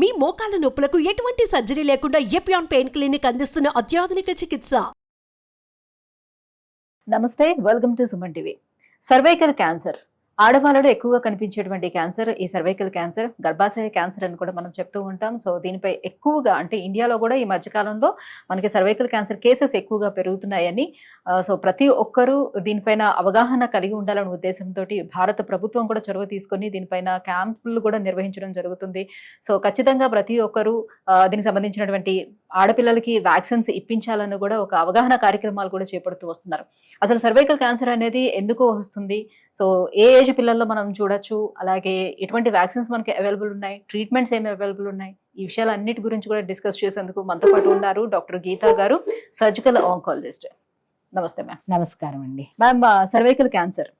మీ మోకాల నొప్పులకు ఎటువంటి సర్జరీ లేకుండా ఎపియాన్ పెయిన్ క్లినిక్ అందిస్తున్న అత్యాధునిక చికిత్స. నమస్తే welcome to Suman TV. Cervical cancer. ఆడవాళ్ళలో ఎక్కువగా కనిపించేటువంటి క్యాన్సర్ ఈ సర్వైకల్ క్యాన్సర్ గర్భాశయ క్యాన్సర్ అని కూడా మనం చెప్తూ ఉంటాం. సో దీనిపై ఎక్కువగా అంటే ఇండియాలో కూడా ఈ మధ్యకాలంలో మనకి సర్వైకల్ క్యాన్సర్ కేసెస్ ఎక్కువగా పెరుగుతున్నాయని సో ప్రతి ఒక్కరూ దీనిపైన అవగాహన కలిగి ఉండాలనే ఉద్దేశంతో భారత ప్రభుత్వం కూడా చొరవ తీసుకొని దీనిపైన క్యాంపులు కూడా నిర్వహించడం జరుగుతుంది. సో ఖచ్చితంగా ప్రతి ఒక్కరూ దీనికి సంబంధించినటువంటి ఆడపిల్లలకి వ్యాక్సిన్స్ ఇప్పించాలని కూడా ఒక అవగాహన కార్యక్రమాలు కూడా చేపడుతూ వస్తున్నారు. అసలు సర్వైకల్ క్యాన్సర్ అనేది ఎందుకు వస్తుంది? సో ఏ ఏజ్ పిల్లల్లో మనం చూడొచ్చు. అలాగే ఎటువంటి వ్యాక్సిన్స్ మనకి అవైలబుల్ ఉన్నాయి? ట్రీట్మెంట్స్ ఏమి అవైలబుల్ ఉన్నాయి? ఈ విషయాలు అన్నిటి గురించి కూడా డిస్కస్ చేసేందుకు మనతో పాటు ఉన్నారు డాక్టర్ గీతా గారు సర్జికల్ ఆంకాలజిస్ట్. నమస్తే మ్యామ్. నమస్కారం అండి. Ma'am cervical cancer.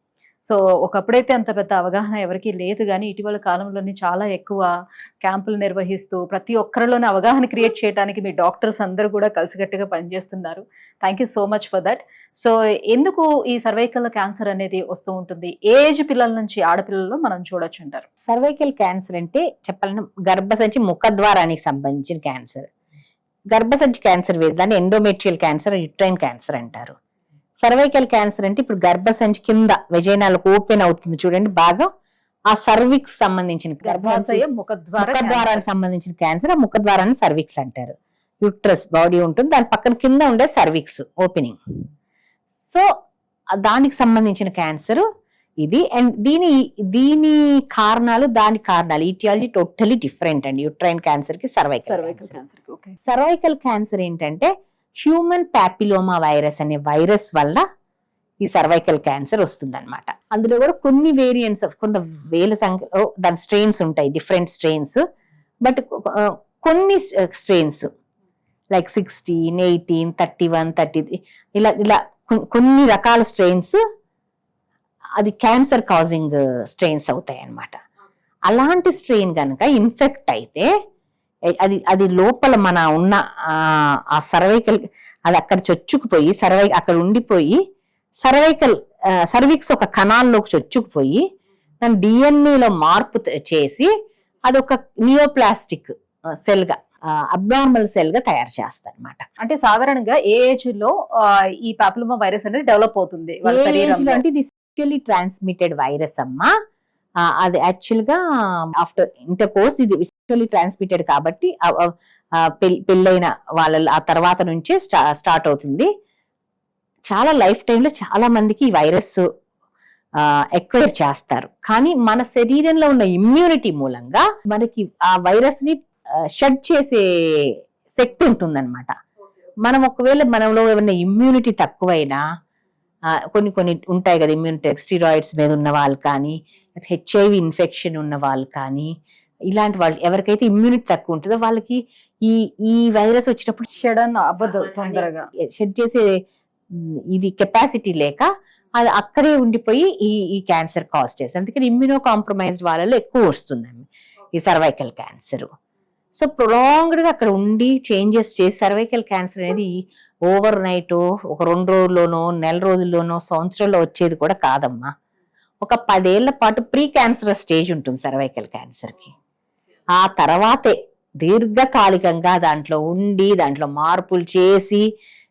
సో ఒకప్పుడైతే అంత పెద్ద అవగాహన ఎవరికీ లేదు కానీ ఇటీవల కాలంలోనే చాలా ఎక్కువ క్యాంపులు నిర్వహిస్తూ ప్రతి ఒక్కరిలోనే అవగాహన క్రియేట్ చేయడానికి మీ డాక్టర్స్ అందరూ కూడా కలిసికట్టుగా పనిచేస్తున్నారు. Thank you so much for that so ఎందుకు ఈ సర్వైకల్ క్యాన్సర్ అనేది వస్తూ ఉంటుంది? ఏజ్ పిల్లల నుంచి ఆడపిల్లల్లో మనం చూడొచ్చు అంటారు? సర్వైకల్ క్యాన్సర్ అంటే చెప్పాలంటే గర్భసంచి ముఖద్వారానికి సంబంధించిన క్యాన్సర్. గర్భసంచి క్యాన్సర్ వేరు దాన్ని ఎండోమెట్రియల్ క్యాన్సర్ యుట్రైన్ క్యాన్సర్ అంటారు. సర్వైకల్ క్యాన్సర్ అంటే ఇప్పుడు గర్భసంచి కింద వెజైనాలకు ఓపెన్ అవుతుంది చూడండి బాగా. ఆ సర్విక్స్ సంబంధించిన ముఖద్వారానికి సంబంధించిన క్యాన్సర్ ఆ ముఖద్వారాన్ని సర్విక్స్ అంటారు. యుట్రస్ బాడీ ఉంటుంది దాని పక్కన కింద ఉండే సర్విక్స్ ఓపెనింగ్ సో దానికి సంబంధించిన క్యాన్సర్ ఇది. అండ్ దీని దీని కారణాలు దాని కారణాలు ఈటియాలజీ టోటలీ డిఫరెంట్ అండి. యుట్రైన్ క్యాన్సర్కి సర్వైకల్ సర్వైకల్ క్యాన్సర్ ఏంటంటే హ్యూమన్ ప్యాపిలోమా వైరస్ అనే వైరస్ వల్ల ఈ సర్వైకల్ క్యాన్సర్ వస్తుందన్నమాట. అందులో కూడా కొన్ని వేరియంట్స్ కొన్ని వేల సంఖ్యలో దాని స్ట్రెయిన్స్ ఉంటాయి డిఫరెంట్ స్ట్రెయిన్స్ బట్ కొన్ని strains like sixteen eighteen thirty one thirty ఇలా ఇలా కొన్- కొన్ని రకాల స్ట్రెయిన్స్ అది క్యాన్సర్ కాజింగ్ స్ట్రెయిన్స్ అవుతాయి అన్నమాట అలాంటి స్ట్రెయిన్ కనుక ఇన్ఫెక్ట్ అయితే అది అది లోపల మన ఉన్న ఆ, సర్వైకల్ అది అక్కడ చొచ్చుకుపోయి సర్వై అక్కడ ఉండిపోయి సర్వైకల్ సర్విక్స్ ఒక కణాల్లోకి చొచ్చుకుపోయి దాని డిఎన్ఏలో మార్పు చేసి అది ఒక నియోప్లాస్టిక్ సెల్గా అబ్నార్మల్ సెల్గా తయారు చేస్తారు అనమాట అంటే సాధారణంగా ఏ ఏజ్లో ఈ పాపులమా వైరస్ అనేది డెవలప్ అవుతుంది అంటే ఇది ట్రాన్స్మిటెడ్ వైరస్ అమ్మా. అది యాక్చువల్గా ఆఫ్టర్ ఇంటర్ కోర్స్ ఇది సెక్షువల్లీ ట్రాన్స్మిటెడ్ కాబట్టి పెళ్ళైన వాళ్ళ ఆ తర్వాత నుంచే స్టార్ట్ అవుతుంది. చాలా లైఫ్ టైంలో చాలా మందికి ఈ వైరస్ ఎక్వైర్ చేస్తారు. కానీ మన శరీరంలో ఉన్న ఇమ్యూనిటీ మూలంగా మనకి ఆ వైరస్ని షెడ్ చేసే శక్తి ఉంటుందన్నమాట. మనం ఒకవేళ మనలో ఏమైనా ఇమ్యూనిటీ తక్కువైనా కొన్ని కొన్ని ఉంటాయి కదా ఇమ్యూనిటీ స్టీరాయిడ్స్ మీద ఉన్న వాళ్ళు కానీ హెచ్ఐవి ఇన్ఫెక్షన్ ఉన్న వాళ్ళు కానీ ఇలాంటి వాళ్ళు ఎవరికైతే ఇమ్యూనిటీ తక్కువ ఉంటుందో వాళ్ళకి ఈ ఈ వైరస్ వచ్చినప్పుడు షడన్ అవ్వదు తొందరగా. షెడ్ చేసే ఇది కెపాసిటీ లేక అది అక్కడే ఉండిపోయి ఈ ఈ క్యాన్సర్ కాజ్ చేస్తుంది. అందుకని ఇమ్యూనో కాంప్రమైజ్డ్ వాళ్ళలో ఎక్కువ వస్తుందండి ఈ సర్వైకల్ క్యాన్సర్ సో ప్రొలాంగ్డ్గా అక్కడ ఉండి చేంజెస్ చేసి సర్వైకల్ క్యాన్సర్ అనేది ఓవర్ నైట్ ఒక రెండు రోజుల్లోనో నెల రోజుల్లోనో సంవత్సరంలో వచ్చేది కూడా కాదమ్మా. ఒక పదేళ్ళ పాటు ప్రీ క్యాన్సర్ స్టేజ్ ఉంటుంది సర్వైకల్ క్యాన్సర్కి. ఆ తర్వాతే దీర్ఘకాలికంగా దాంట్లో ఉండి దాంట్లో మార్పులు చేసి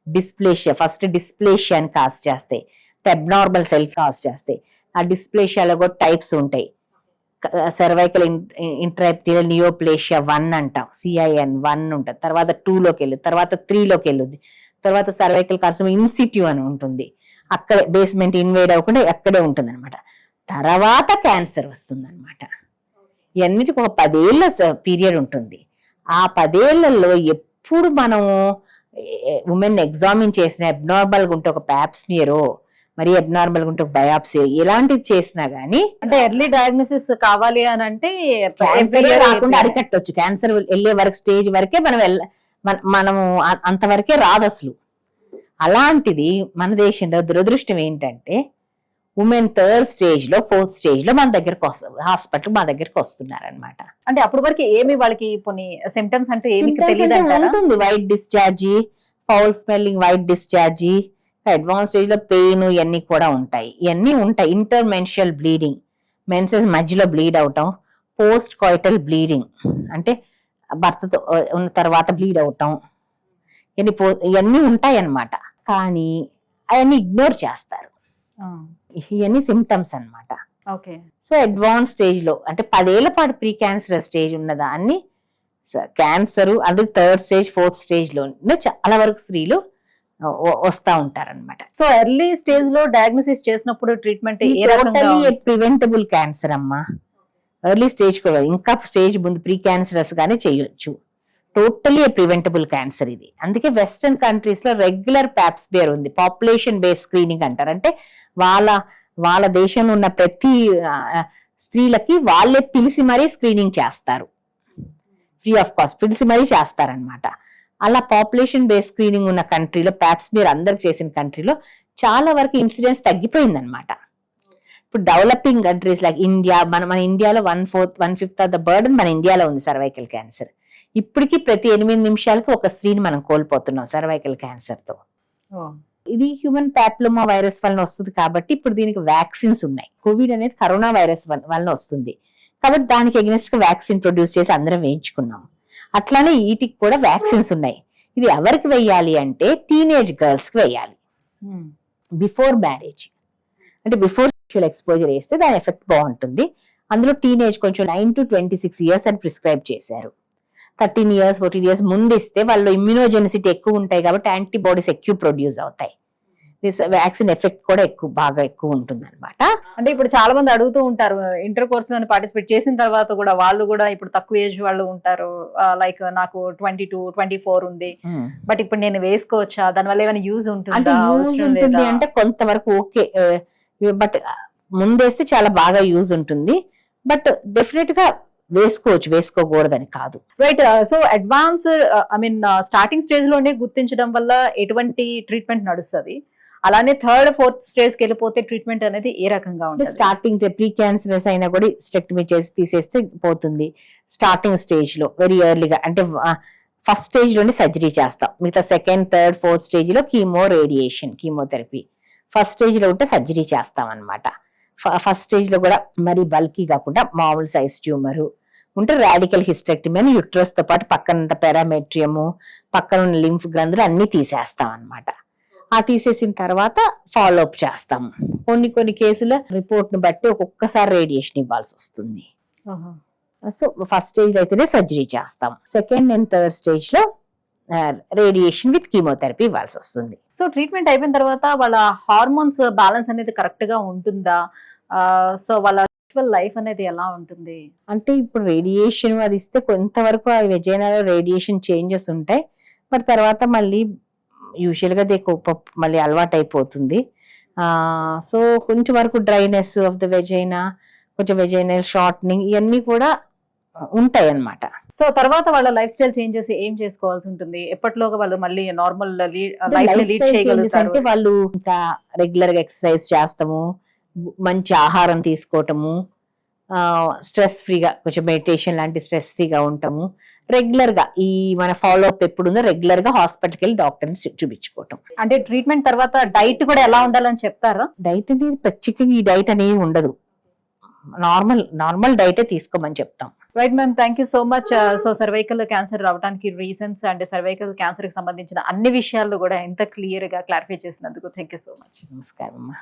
డిస్ప్లేషియా ఫస్ట్ డిస్ప్లేషియాని కాజ్ చేస్తాయి టెబ్నార్మల్ సెల్ కాజ్ చేస్తాయి ఆ డిస్ప్లేషియాలో కూడా టైప్స్ ఉంటాయి. సర్వైకల్ ఇంట్రాప్టియల్ నియోప్లేషియా వన్ అంటాం సిఐఎన్ వన్ ఉంటుంది. తర్వాత టూలోకి వెళ్ళి తర్వాత త్రీలోకి వెళ్ళుద్ది. తర్వాత సర్వైకల్ కార్సినోమా ఇన్సిట్యూ అని ఉంటుంది. అక్కడే బేస్మెంట్ ఇన్వేడ్ అవ్వకుండా అక్కడే ఉంటుంది తర్వాత క్యాన్సర్ వస్తుంది అనమాట ఇవన్నిటికి ఒక పదేళ్ళ పీరియడ్ ఉంటుంది. ఆ పదేళ్ళలో ఎప్పుడు మనము ఉమెన్ ఎగ్జామిన్ చేసిన అబ్నార్మల్గా ఉంటే ఒక ప్యాప్స్మియరో మరి అబ్నార్మల్గా ఉంటే ఒక బయాప్సీ ఎలాంటిది చేసినా గానీ అంటే ఎర్లీ డయాగ్నోసిస్ కావాలి అని అంటే రాకుండా అరికట్టొచ్చు. క్యాన్సర్ వెళ్ళే వరకు స్టేజ్ వరకే మనం వెళ్ళ మన- మనము అంతవరకే రాదు అసలు అలాంటిది మన దేశంలో దురదృష్టం ఏంటంటే ఉమెన్ థర్డ్ స్టేజ్లో ఫోర్త్ స్టేజ్లో మన దగ్గరకు హాస్పిటల్ మా దగ్గరకు వస్తున్నారు అనమాట అంటే అప్పటి వరకు ఏమి వాళ్ళకి కొన్ని సిమ్టమ్స్ అంటే ఏమి ఉంటుంది. White discharge foul smelling white discharge advance స్టేజ్లో పెయిన్ ఇవన్నీ కూడా ఉంటాయి. ఇవన్నీ ఉంటాయి. ఇంటర్మెన్షియల్ బ్లీడింగ్ మెన్సెస్ మధ్యలో బ్లీడ్ అవటం పోస్ట్ కాయిటల్ బ్లీడింగ్ అంటే భర్తతో ఉన్న తర్వాత బ్లీడ్ అవటం ఇవన్నీ పో ఇవన్నీ ఉంటాయి అన్నమాట కానీ అవన్నీ ఇగ్నోర్ చేస్తారు. ఇవన్నీ సిమ్టమ్స్ అన్నమాట. ఓకే. సో అడ్వాన్స్ స్టేజ్లో అంటే పదేళ్ళ పాటు ప్రీ క్యాన్సర్ స్టేజ్ ఉన్న దాన్ని క్యాన్సర్ అది థర్డ్ స్టేజ్ ఫోర్త్ స్టేజ్లో చాలా వరకు స్త్రీలు వస్తా ఉంటారన్నమాట. సో ఎర్లీ స్టేజ్లో డయాగ్నోసిస్ చేసినప్పుడు ట్రీట్మెంట్ ప్రివెంటబుల్ క్యాన్సర్ అమ్మా. ఎర్లీ స్టేజ్ కూడా ఇంకా స్టేజ్ ముందు ప్రీ క్యాన్సరస్ గానే చేయొచ్చు. టోటలీ ప్రివెంటబుల్ క్యాన్సర్ ఇది. అందుకే వెస్టర్న్ కంట్రీస్లో రెగ్యులర్ ప్యాప్స్ బేర్ ఉంది. పాపులేషన్ బేస్ స్క్రీనింగ్ అంటారు. అంటే వాళ్ళ వాళ్ళ దేశంలో ఉన్న ప్రతి స్త్రీలకి వాళ్ళే పిలిచి మరీ స్క్రీనింగ్ చేస్తారు. ఫ్రీ ఆఫ్ కాస్ట్ పిలిచి మరీ చేస్తారనమాట అలా పాపులేషన్ బేస్ స్క్రీనింగ్ ఉన్న కంట్రీలో ప్యాప్స్ బియర్ అందరికి చేసిన కంట్రీలో చాలా వరకు ఇన్సిడెన్స్ తగ్గిపోయింది అనమాట ఇప్పుడు డెవలపింగ్ కంట్రీస్ లైక్ ఇండియా మన మన ఇండియాలో one fourth one fifth of the burden మన ఇండియాలో ఉంది సర్వైకల్ క్యాన్సర్ ఇప్పటికీ ప్రతి ఎనిమిది నిమిషాలకి ఒక స్త్రీని మనం కోల్పోతున్నాం సర్వైకల్ క్యాన్సర్తో. ఇది హ్యూమన్ ప్యాప్లోమా వైరస్ వలన వస్తుంది కాబట్టి ఇప్పుడు దీనికి వ్యాక్సిన్స్ ఉన్నాయి. కోవిడ్ అనేది కరోనా వైరస్ వల- వలన వస్తుంది. కాబట్టి దానికి ఎగ్నెస్ట్గా వ్యాక్సిన్ ప్రొడ్యూస్ చేసి అందరం వేయించుకున్నాం. అట్లానే వీటికి కూడా వ్యాక్సిన్స్ ఉన్నాయి. ఇది ఎవరికి వెయ్యాలి అంటే టీనేజ్ గర్ల్స్కి వెయ్యాలి బిఫోర్ మ్యారేజ్ అంటే బిఫోర్ సెక్షువల్ ఎక్స్పోజర్ వేస్తే దాని ఎఫెక్ట్ బాగుంటుంది. అందులో టీనేజ్ కొంచెం nine to twenty six years అని ప్రిస్క్రైబ్ చేశారు. థర్టీన్ ఇయర్స్ ఫోర్టీన్ ఇయర్స్ ముందు ఇస్తే వాళ్ళు ఇమ్యూనోజెనిసిటీ ఎక్కువ ఉంటాయి కాబట్టి యాంటీబాడీస్ ఎక్కువ ప్రొడ్యూస్ అవుతాయి. వ్యాక్సిన్ ఎఫెక్ట్ కూడా ఎక్కువ బాగా ఎక్కువ ఉంటుంది అనమాట అంటే ఇప్పుడు చాలా మంది అడుగుతూ ఉంటారు ఇంటర్ కోర్స్లో పార్టిసిపేట్ చేసిన తర్వాత కూడా వాళ్ళు కూడా ఇప్పుడు తక్కువ ఏజ్ వాళ్ళు ఉంటారు లైక్ నాకు ట్వంటీ టూ ట్వంటీ ఫోర్ ఉంది బట్ ఇప్పుడు నేను వేసుకోవచ్చా? దానివల్ల ఏమైనా యూజ్ ఉంటుందా? అంటే కొంతవరకు ఓకే బట్ ముందేస్తే చాలా బాగా యూజ్ ఉంటుంది. బట్ డెఫినెట్గా వేసుకోవచ్చు వేసుకోకూడదని కాదు. Right so advance I mean starting స్టేజ్లోనే గుర్తించడం వల్ల ఎటువంటి ట్రీట్మెంట్ నడుస్తుంది. అలానే థర్డ్ ఫోర్త్ స్టేజ్కి వెళ్ళిపోతే ట్రీట్మెంట్ అనేది ఏ రకంగా ఉంటుంది? స్టార్టింగ్ ప్రీ క్యాన్సరస్ అయినా కూడా స్టెక్టమీ చేసి తీసేస్తే పోతుంది. స్టార్టింగ్ స్టేజ్లో వెరీ ఎర్లీగా అంటే ఫస్ట్ స్టేజ్లోనే సర్జరీ చేస్తాం. మిగతా సెకండ్ థర్డ్ ఫోర్త్ స్టేజ్లో కీమో రేడియేషన్ కీమోథెరపీ ఫస్ట్ స్టేజ్లో ఉంటే సర్జరీ చేస్తాం అనమాట ఫస్ట్ స్టేజ్లో కూడా మరి బల్కీ కాకుండా మామూలు సైజ్ ట్యూమర్ ఉంటే రాడికల్ హిస్టెక్టమీ అని యుట్రస్తో పాటు పక్కనంత పారామెట్రియము పక్కన ఉన్న లింఫ్ గ్రంథులు అన్ని తీసేస్తాం అన్నమాట. ఆ తీసేసిన తర్వాత ఫాలో అప్ చేస్తాం. కొన్ని కొన్ని కేసుల రిపోర్ట్ని బట్టి ఒక్కొక్కసారి రేడియేషన్ ఇవ్వాల్సి వస్తుంది. సో ఫస్ట్ స్టేజ్ అయితేనే సర్జరీ చేస్తాం. సెకండ్ అండ్ థర్డ్ స్టేజ్లో రేడియేషన్ విత్ కీమోథెరపీ ఇవ్వాల్సి వస్తుంది. సో ట్రీట్మెంట్ అయిపోయిన తర్వాత వాళ్ళ హార్మోన్స్ బ్యాలెన్స్ అనేది కరెక్ట్గా ఉంటుందా? సో వాళ్ళ లైఫ్ అనేది ఎలా ఉంటుంది? అంటే ఇప్పుడు రేడియేషన్ అది ఇస్తే కొంతవరకు ఆ వెజైనాలో రేడియేషన్ చేంజెస్ ఉంటాయి. మరి తర్వాత మళ్ళీ యూజువల్గా దే మళ్ళీ అలవాటు అయిపోతుంది. సో కొంచెం వరకు డ్రైనెస్ ఆఫ్ ద వెజైనా కొంచెం వెజైనల్ షార్ట్నింగ్ ఇవన్నీ కూడా ఉంటాయి అన్నమాట సో తర్వాత వాళ్ళ లైఫ్ స్టైల్ చేంజెస్ ఏం చేసుకోవాల్సి ఉంటుంది? ఎప్పటిలోగా వాళ్ళు మళ్ళీ నార్మల్ అంటే వాళ్ళు ఇంకా రెగ్యులర్గా ఎక్సర్సైజ్ చేస్తాము మంచి ఆహారం తీసుకోవటము స్ట్రెస్ ఫ్రీగా కొంచెం మెడిటేషన్ లాంటి స్ట్రెస్ ఫ్రీగా ఉంటాము. రెగ్యులర్గా ఈ మన ఫాలో అప్ ఎప్పుడు ఉందో రెగ్యులర్గా హాస్పిటల్కి వెళ్ళి డాక్టర్ని చూపించుకోవటం. అంటే ట్రీట్మెంట్ తర్వాత డైట్ కూడా ఎలా ఉండాలని చెప్తారా? డైట్ అనేది ప్రత్యేకంగా ఈ డైట్ అనేది ఉండదు. నార్మల్ నార్మల్ డైటే తీసుకోమని చెప్తాం. Right ma'am thank you so much so cervical cancer రావడానికి రీజన్స్ అండ్ సర్వైకల్ క్యాన్సర్కి సంబంధించిన అన్ని విషయాలు కూడా ఎంత క్లియర్గా క్లారిఫై చేసినందుకు థ్యాంక్ యూ సో మచ్ నమస్కారం అమ్మా.